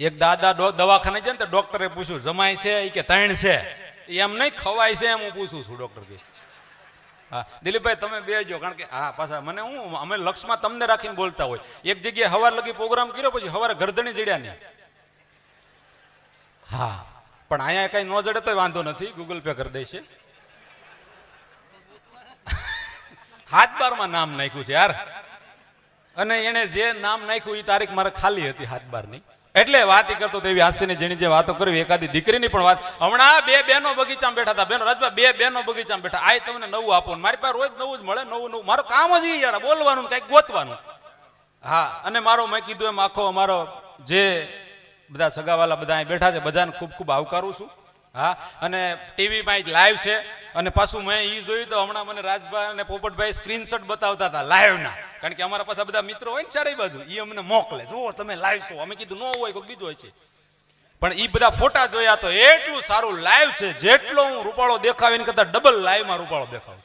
એક દાદા દવાખાને છે ને તો ડોક્ટરે પૂછ્યું જમાય છે? કે ત્રણ છે. એમ નહીં, ખવાય છે એમ હું પૂછું છું ડોક્ટર કે. હા, દિલીપભાઈ, તમે બે જો, કારણ કે, હા, પાછા, મને હું, અમે લક્ષમાં તમને રાખીને બોલતા હોય. એક જગ્યાએ હવાર લગી પ્રોગ્રામ કર્યો, પછી હવારે ગરદણી જડ્યા નહીં. હા, પણ અહીંયા કઈ ન જડે તોય વાંધો નથી ગૂગલ પે કરી દેશે. હાથ બારમાં નામ નાખ્યું છે યાર. અને એને જે નામ નાખ્યું એ તારીખ મારે ખાલી હતી, હાથ બારની. એટલે વાત કરતો એવી હાસ્યની જેની જે વાતો કરવી, એકાદી દીકરીની પણ વાત. હમણાં બે બેનો બગીચામાં બેઠા હતા. બેનો રાજભા, બે બેનો બગીચામાં બેઠા. આ તમને નવું આપો. મારી પાસે રોજ નવું જ મળે, નવું નવું. મારું કામ જ યાર, બોલવાનું કંઈક ગોતવાનું. હા, અને મારો મેં કીધું એમ, આખો અમારો જે બધા સગાવાલા બધા અહીં બેઠા છે, બધાને ખૂબ ખૂબ આવકારું છું. હા, અને ટીવીમાં જ લાઈવ છે. અને પાછું મેં એ જોયું તો હમણાં મને રાજભાઈ અને પોપટભાઈ સ્ક્રીનશોટ બતાવતા હતા લાઈવના કારણ કે અમારા પાસે બધા મિત્રો હોય ને ચારે બાજુ એ અમને મોકલે. જુઓ, તમે લાઈવ છો. અમે કીધું, ન હોય કોઈ, બીજું હોય છે. પણ એ બધા ફોટા જોયા તો એટલું સારું લાઈવ છે, જેટલો હું રૂપાળો દેખાવીને કરતા ડબલ લાઈવમાં રૂપાળો દેખાવ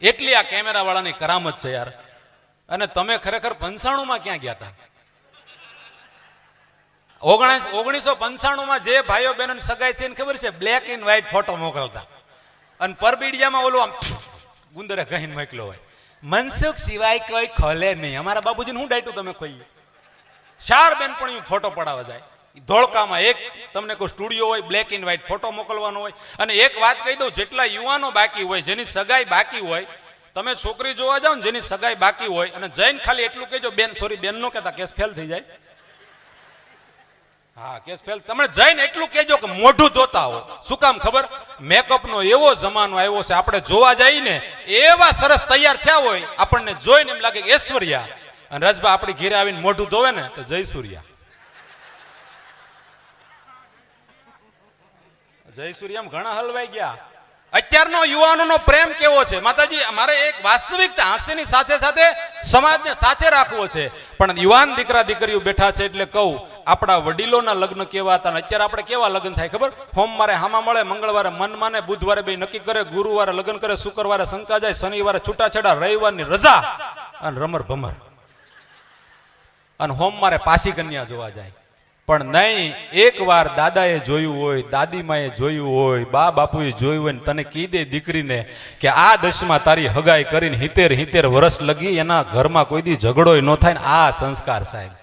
એટલી આ કેમેરા વાળાની કરામત છે યાર. અને તમે ખરેખર પંચાણુંમાં ક્યાં ગયા હતા ઓગણીસ ઓગણીસો પંચાણુંમાં જે ભાઈઓ બહેનો સગાઈ થઈને ખબર છે બ્લેક એન્ડ વ્હાઈટ ફોટો મોકલતા. અને પરબીડિયામાં ઓલું આમ ગુંદરે કહીને મોકલ્યો હોય. મનસુખ સિવાય કોઈ ખોલે નહીં. અમારા બાબુજીને હું ડાયટું તમે ખોઈએ. ચાર બેનપણીઓ ફોટો પડાવવા જાય. ધોળકામાં એક તમને કોઈ સ્ટુડિયો હોય બ્લેક એન્ડ વ્હાઈટ ફોટો મોકલવાનો હોય. અને એક વાત કહી દઉં, જેટલા યુવાનો બાકી હોય, જેની સગાઈ બાકી હોય, તમે છોકરી જોવા જાઓ ને જેની સગાઈ બાકી હોય, અને જઈને ખાલી એટલું કહેજો, બેન સોરી બેન નો કહેતા, કેસ ફેલ થઈ જાય. હા, કેસ ફેલ તમે જઈને એટલું કહેજો કે મોઢું ધોતા હો શું કામ ખબર? મેકઅપ નો એવો જમાનો આવ્યો છે, આપણે જોવા જઈને એવા સરસ તૈયાર થયા હોય, આપણને જોઈને એમ લાગે ઐશ્વર્યા. અને રાજભા આપણી ઘેરે આવીને મોઢું ધોવે ને તો જય સૂર્યા જય સૂર્ય એમ ઘણા હલવાઈ ગયા. અત્યારનો યુવાનોનો પ્રેમ કેવો છે? માતાજી, મારે એક વાસ્તવિકતા હાસ્યની સાથે સાથે સમાજને સાથે રાખવો છે. પણ યુવાન દીકરા દીકરીઓ બેઠા છે એટલે કહું, આપણા વડીલોના લગ્ન કેવા હતા અત્યારે આપણે કેવા લગ્ન થાય ખબર? હોમ મારે હામા મળે, મંગળવારે મન માને, બુધવારે બે નક્કી કરે, ગુરુવારે લગ્ન કરે, શુક્રવારે શંકા જાય, શનિવારે છૂટાછેડા, રવિવારની રજા અને રમર ભમર અને હોમ મારે પાસી કન્યા જોવા જાય. પણ નહીં એકવાર દાદાએ જોયું હોય, દાદીમાએ જોયું હોય, બા બાપુએ જોયું હોય ને તને કીધે દીકરીને કે આ દશમાં તારી હગાઈ કરીને હિતેર હિતેર વર્ષ લગી એના ઘરમાં કોઈ દી ઝઘડોય ન થાય ને આ સંસ્કાર સાહેબ.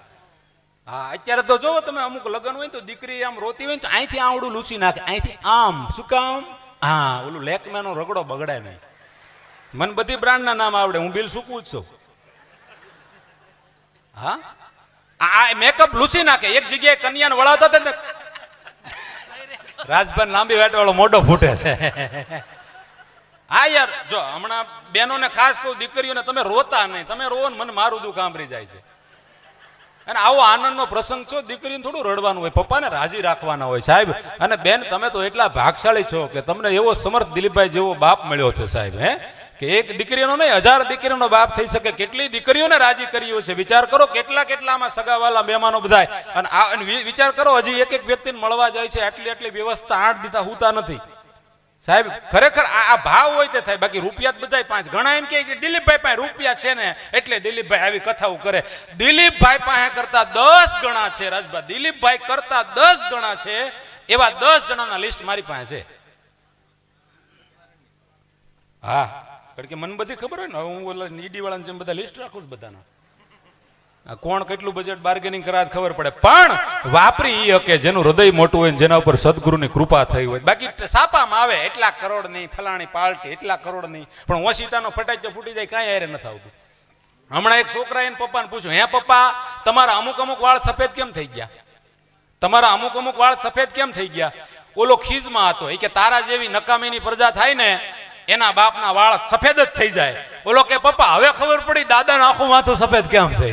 હા, અત્યારે તો જોવો તમે અમુક લગ્ન હોય તો દીકરી આમ રોતી હોય તો અહીંથી આવડું લૂછી નાખે, અહીંથી આમ, શું કામ? હા, ઓલું લેકમેનો રગડો બગડાય નહીં. મને બધી બ્રાન્ડના નામ આવડે, હું બિલ શું છું હા? આ મેકઅપ લૂસી નાખે. એક જગ્યાએ કન્યાને વળાવતા હતા ને રાજભાઈ લાંબી વાટ વાળો મોઢો ફૂટે છે. હા યાર, જો હમણાં બહેનોને ખાસ કહું, દીકરીઓને તમે રોતા નહીં. તમે રોવો ને મને મારું દુઃખ આંભરી જાય છે. અને આવો આનંદનો પ્રસંગ છો, દીકરીને થોડું રડવાનું હોય. પપ્પાને રાજી રાખવાના હોય સાહેબ. અને બેન, તમે તો એટલા ભાગશાળી છો કે તમને એવો સમર્થ દિલીપભાઈ જેવો બાપ મળ્યો છે સાહેબ, હે? કે એક દીકરીનો નહીં, હજાર દીકરીનો બાપ થઈ શકે. કેટલી દીકરીઓને રાજી કર્યો છે વિચાર કરો કેટલા કેટલામાં સગાવાલા મહેમાનો બધાય. અને આ વિચાર કરો, હજી એક એક વ્યક્તિને મળવા જાય છે, આટલી આટલી વ્યવસ્થા આઠ દીધા, હોતા નથી. સાહેબ, ખરેખર આ ભાવ હોય તે થાય. બાકી રૂપિયા જ બધાય પાંચ. ઘણા એમ કે દિલીપભાઈ પાસે રૂપિયા છે ને, એટલે દિલીપભાઈ આવી કથાઓ કરે. દિલીપભાઈ પાસે કરતા દસ ગણા છે, રાજભા. દિલીપભાઈ કરતા દસ ગણા છે, એવા દસ જણાના લિસ્ટ મારી પાસે છે. હા. કારણ કે મને બધી ખબર હોય ને હું ઓલા ઈડી જેમ બધા લિસ્ટ રાખું છું બધાના. કોણ કેટલું બજેટ બાર્ગેનિંગ કરાવે ખબર પડે. પણ વાપરી ઈ હકે જેનું હૃદય મોટું હોય જેના ઉપર સદગુરુની કૃપા થઈ હોય. બાકી સાપામાં આવે એટલા કરોડ નહીં ફલાણી પાર્ટી એટલા કરોડ નહીં પણ ઓશિતાનો ફટાક્યો ફૂટી જાય, કાંઈ હારે નથી આવતું. હમણાં એક છોકરા એને પપ્પાને પૂછ્યું, હે પપ્પા, તમારા અમુક અમુક વાળ સફેદ કેમ થઈ ગયા? તમારા અમુક અમુક વાળ સફેદ કેમ થઈ ગયા? ઓલો ખીજમાં હતો. એ કે તારા જેવી નકામીની પ્રજા થાય ને એના બાપના વાળ સફેદ જ થઈ જાય. ઓલો કે, પપ્પા, હવે ખબર પડી દાદાના આખું માથું સફેદ કેમ છે?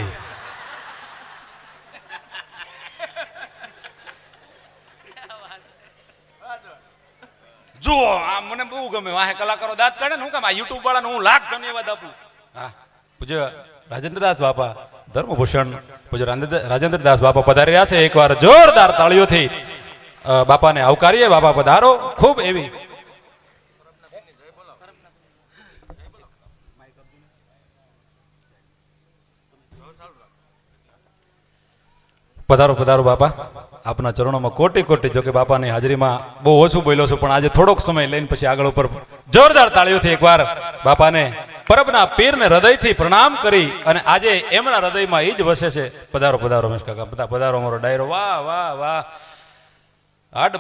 જુઓ, આ મને બહુ ગમે. વાહે કલાકારો દાંત કાઢે ને હું કામ, આ યુટ્યુબ વાળાને હું લાખ ધન્યવાદ આપું. પૂજ્ય રાજેન્દ્રદાસ બાપા, ધર્મભૂષણ. પૂજ્ય રાજેન્દ્રદાસ બાપા પધારી રહ્યા છે એકવાર. જોરદાર તાળીઓથી બાપાને આવકારીએ, બાપા પધારો. ખૂબ એવી પધારો પધારો બાપા. આપના ચરણોમાં કોટી કોટી, જોકે બાપાની હાજરીમાં બહુ ઓછું બોલ્યો છું, પણ આજે થોડોક સમય લઈને પછી આગળ ઉપર જોરદાર તાળીઓથી એકવાર બાપાને પરબના પીરને હૃદયથી પ્રણામ કરી અને આજે એમના હૃદયમાં એ જ વસે છે. પધારો પધારો રમેશ કાકા બધા પધારો અમારો ડાયરો. વાહ વાહ વાહ. આડ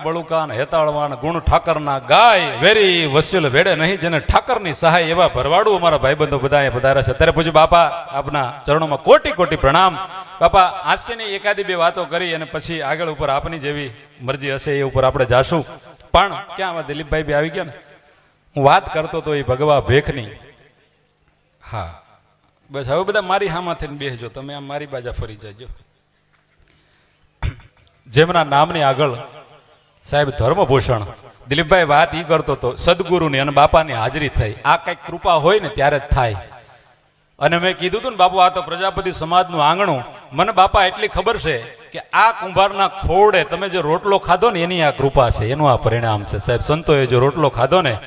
ને હેતાળવાન ગુણ ઠાકરના ગાય વેરી વસ્યુલ ભેડે નહીં, જેને ઠાકરની સહાય એવા ભરવાડું અમારા ભાઈબંધો બધા અહીંયા છે. ત્યારે પૂછ્યું બાપા, આપના ચરણોમાં કોટી કોટી પ્રણામ. બાપા, હાસ્યની એકાદી બે વાતો કરી અને પછી આગળ ઉપર આપની જેવી મરજી હશે એ ઉપર આપણે જાશું. પણ ક્યાં આમાં દિલીપભાઈ બી આવી ગયા ને? હું વાત કરતો તો એ ભગવા ભેખની. હા. બસ, હવે બધા મારી હામાં થઈને બેસજો તમે આમ મારી બાજા ફરી જજો. જેમના નામની આગળ સાહેબ, ધર્મભૂષણ. દિલીપભાઈ વાત ઈ કરતો હતો સદગુરુની અને બાપાની હાજરી થઈ. આ કંઈક કૃપા હોય ને ત્યારે જ થાય. અને મેં કીધું હતું ને બાપુ, આ તો પ્રજાપતિ સમાજનું આંગણું. મને બાપા એટલી ખબર છે કે આ કુંભારના ખોડે તમે જે રોટલો ખાધો ને, એની આ કૃપા છે. એનું આ પરિણામ છે. સાહેબ, સંતોએ જો રોટલો ખાધો ને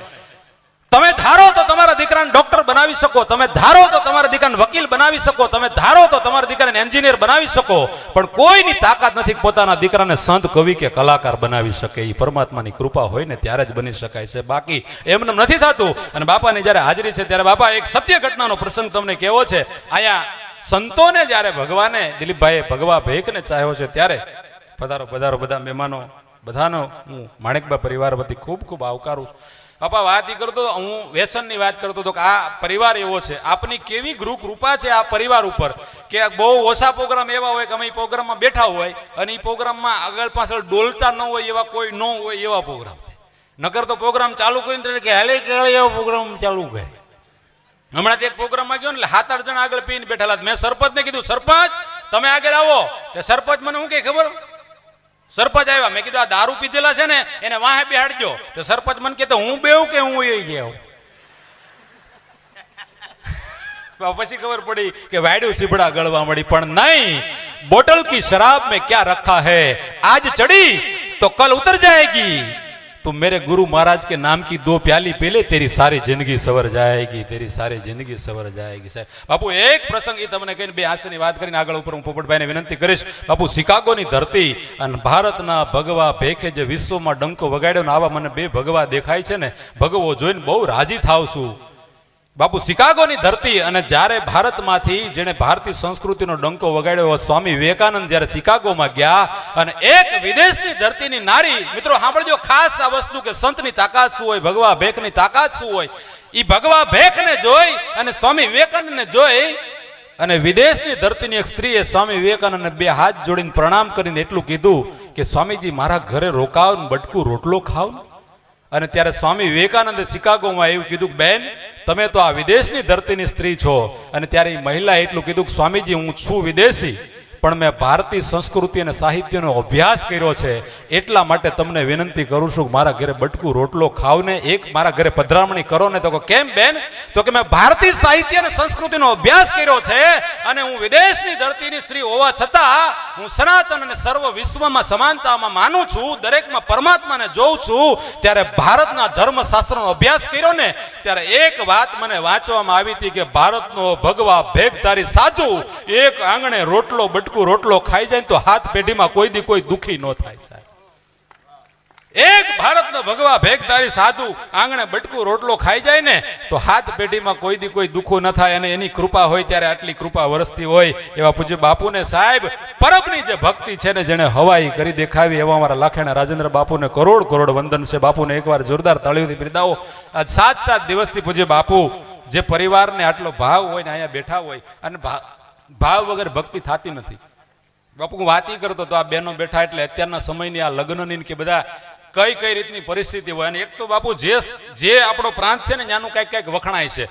તમે ધારો તો તમારા દીકરાને ડોક્ટર બનાવી શકો, તમે ધારો તો તમારા દીકરાને વકીલ બનાવી શકો, તમે ધારો તો તમારા દીકરાને એન્જિનિયર બનાવી શકો, પણ કોઈની તાકાત નથી પોતાના દીકરાને સંત કવિ કે કલાકાર બનાવી શકે. એ પરમાત્માની કૃપા હોય ને ત્યારે જ બની શકાય છે. બાકી એમને નથી થતું. અને બાપાની જ્યારે હાજરી છે ત્યારે બાપા એક સત્ય ઘટનાનો પ્રસંગ તમને કેવો છે? અહીંયા સંતોને જ્યારે ભગવાને, દિલીપભાઈએ ભગવા ભેખને ચાહ્યો છે ત્યારે પધારો પધારો બધા મહેમાનો, બધાનો હું માણેકબા પરિવાર વતી ખૂબ ખૂબ આવકારું બાપા, વાત એ કરતો હું વ્યસનની વાત કરતો હતો કે આ પરિવાર એવો છે. આપની કેવી ગૃહ કૃપા છે આ પરિવાર ઉપર? કે બહુ ઓછા પ્રોગ્રામ એવા હોય કે અમે પ્રોગ્રામમાં બેઠા હોય અને એ પ્રોગ્રામમાં આગળ પાછળ ડોલતા ન હોય એવા કોઈ ન હોય એવા પ્રોગ્રામ છે. નગર તો પ્રોગ્રામ ચાલુ કરીને કે હાલે એવો પ્રોગ્રામ ચાલુ કરે. હમણાં તો એક પ્રોગ્રામમાં ગયો ને સાત આઠ જણા આગળ પીને બેઠેલા. મેં સરપંચને કીધું, સરપંચ, તમે આગળ આવો. સરપંચ મને શું કે ખબર? સરપંચ આવ્યા. મેં કીધું, આ દારૂ પીધેલા છે ને, એને વાહે બેહાડજો. તો સરપંચ મને કહેતો, હું બેવું કે હું એ ગયો? પછી ખબર પડી કે વાયડું સીબડા ગળવા મળી. પણ નહીં, બોટલ કી શરાબ મેં ક્યાં રખા હે? આજ ચડી તો કલ ઉતર જાયગી. તો મેરે ગુરુ મહારાજ કે નામ કી દો પ્યાલી पी તેરી સારી જિંદગી સવર જાયગી તેરી સારી જિંદગી સવર જાયગી સાહેબ બાપુ એક પ્રસંગ એ તમને કહીને બે હાસ્યની વાત કરીને આગળ ઉપર હું પોપટભાઈને વિનંતી કરીશ બાપુ શિકાગોની ધરતી અને ભારતના ભગવા ભેખે જે વિશ્વમાં ડંકો વગાડ્યો ને આવા મને બે ભગવા દેખાય છે ને ભગવો જોઈને બહુ રાજી થાવ છું બાપુ શિકાગોની ધરતી અને જ્યારે ભારતમાંથી જેણે ભારતીય સંસ્કૃતિનો ડંકો વગાડ્યો એવા સ્વામી વિવેકાનંદ જ્યારે શિકાગોમાં ગયા અને એક વિદેશની ધરતીની નારી, મિત્રો સાંભળજો, ખાસ આ વસ્તુ કે સંતની તાકાત શું હોય, ભગવા ભેખની તાકાત શું હોય એ ભગવા ભેખને જોઈ અને સ્વામી વિવેકાનંદને જોઈ અને વિદેશની ધરતીની એક સ્ત્રીએ સ્વામી વિવેકાનંદને બે હાથ જોડીને પ્રણામ કરીને એટલું કીધું કે, સ્વામીજી, મારા ઘરે રોકાવ બટકું રોટલો ખાવ અને ત્યારે સ્વામી વિવેકાનંદે શિકાગોમાં એવું કીધું બેન, તમે તો આ વિદેશની ધરતીની સ્ત્રી છો. અને ત્યારે એ મહિલા એટલું કીધું સ્વામીજી, હું છું વિદેશી. પણ મેં ભારતીય સંસ્કૃતિ અને સાહિત્યનો અભ્યાસ કર્યો છે, એટલા માટે તમને વિનંતી કરું છું મારા ઘરે બટકું, રોટલો ખાવ ને એક મારા ઘરે પધરામણી કરો ને તો કેમ બેન? તો કે મેં ભારતીય સાહિત્ય અને સંસ્કૃતિનો અભ્યાસ કર્યો છે અને હું વિદેશની ધરતીની સ્ત્રી હોવા છતાં હું સનાતન અને સર્વ વિશ્વમાં સમાનતામાં માનું છું, દરેકમાં પરમાત્માને જોઉં છું. ત્યારે ભારતના ધર્મશાસ્ત્રનો અભ્યાસ કર્યો ને, ત્યારે એક વાત મને વાંચવામાં આવી હતી કે, ભારતનો ભગવા ભેગધારી સાધુ, એક આંગણે રોટલો બટકું રોટલો ખાઈ જાય તો હાથ પેઢીમાં કોઈ દી કોઈ દુખી ન થાય સાહેબ. એક ભારતનો ભગવા ભેગધારી સાધુ આંગણે બટકું રોટલો ખાઈ જાય ને તો હાથ પેઢીમાં કોઈ દી કોઈ દુખો ન થાય અને એની કૃપા હોય ત્યારે આટલી કૃપા વરસતી હોય એવા પૂજ્ય બાપુને સાહેબ, પરબની જે ભક્તિ છે ને જેણે હવાઈ કરી દેખાવી એવા અમારા લાખેણા રાજેન્દ્ર બાપુને કરોડ કરોડ વંદન છે. બાપુને એકવાર જોરદાર તાળીઓથી બિરદાવો. આજ સાત સાત દિવસથી પૂજ્ય બાપુ, જે પરિવારને આટલો ભાવ હોય ને અહીંયા બેઠા હોય અને ભાવ વગર ભક્તિ થતી નથી. બાપુ, હું વાત કરતો તો આ બહેનો બેઠા એટલે અત્યારના સમયની આ લગ્નની કે બધા કઈ કઈ રીતની પરિસ્થિતિ હોય. અને એક તો બાપુ, જે જે આપણો પ્રાંત છે ને, ત્યાંનું કંઈક કંઈક વખણાય છે.